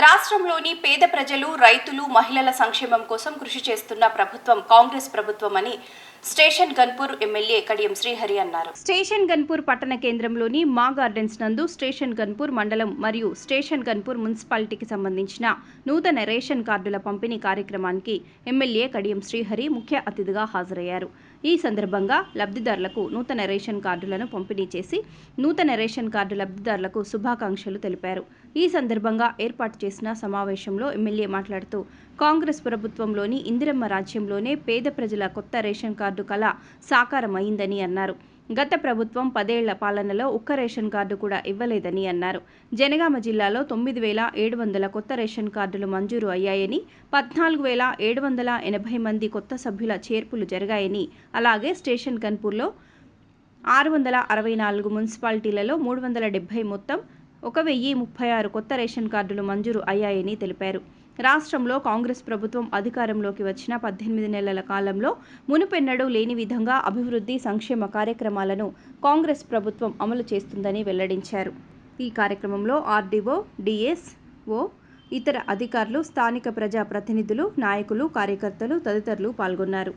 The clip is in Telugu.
రాష్ట్రంలోని పేద ప్రజలు రైతులు మహిళల సంక్షేమం కోసం కృషి చేస్తున్న ప్రభుత్వం కాంగ్రెస్ ప్రభుత్వం అని స్టేషన్ గన్పూర్ ఎమ్మెల్యే కడియం శ్రీహరి అన్నారు. స్టేషన్ గన్పూర్ పట్టణ కేంద్రంలోని మా గార్డెన్స్ నందు స్టేషన్ గన్పూర్ మండలం మరియు స్టేషన్ గన్పూర్ మున్సిపాలిటీకి సంబంధించిన నూతన రేషన్ కార్డుల పంపిణీ కార్యక్రమానికి ఎమ్మెల్యే కడియం శ్రీహరి ముఖ్య అతిథిగా హాజరయ్యారు. ఈ సందర్భంగా లబ్ధిదారులకు నూతన రేషన్ కార్డులను పంపిణీ చేసి నూతన రేషన్ కార్డు లబ్ధిదారులకు శుభాకాంక్షలు తెలిపారు. ఈ సందర్భంగా ఏర్పాటు చేసిన సమావేశంలో ఎమ్మెల్యే మాట్లాడుతూ కాంగ్రెస్ ప్రభుత్వంలోని ఇందిరమ్మ రాజ్యంలోనే పేద ప్రజల కొత్త రేషన్ కార్డు కళ సాకారమైందని అన్నారు. గత ప్రభుత్వం పదేళ్ళ పాలనలో ఒక్క రేషన్ కార్డు కూడా ఇవ్వలేదని అన్నారు. జనగామ జిల్లాలో తొమ్మిది వేల ఏడు వందల కొత్త రేషన్ కార్డులు మంజూరు అయ్యాయని పద్నాలుగు వేల ఏడు వందల ఎనభై మంది కొత్త సభ్యుల చేర్పులు జరిగాయని అలాగే స్టేషన్ కన్పూర్లో ఆరు వందల అరవై నాలుగు మున్సిపాలిటీలలో మూడు వందల డెబ్బై మొత్తం ఒక వెయ్యి ముప్పై ఆరు కొత్త రేషన్ కార్డులు మంజూరు అయ్యాయని తెలిపారు. రాష్ట్రంలో కాంగ్రెస్ ప్రభుత్వం అధికారంలోకి వచ్చిన పద్దెనిమిది నెలల కాలంలో మునుపెన్నడూ లేని విధంగా అభివృద్ధి సంక్షేమ కార్యక్రమాలను కాంగ్రెస్ ప్రభుత్వం అమలు చేస్తుందని వెల్లడించారు. ఈ కార్యక్రమంలో ఆర్డీఓ డిఎస్ ఓ ఇతర అధికారులు స్థానిక ప్రజా ప్రతినిధులు నాయకులు కార్యకర్తలు తదితరులు పాల్గొన్నారు.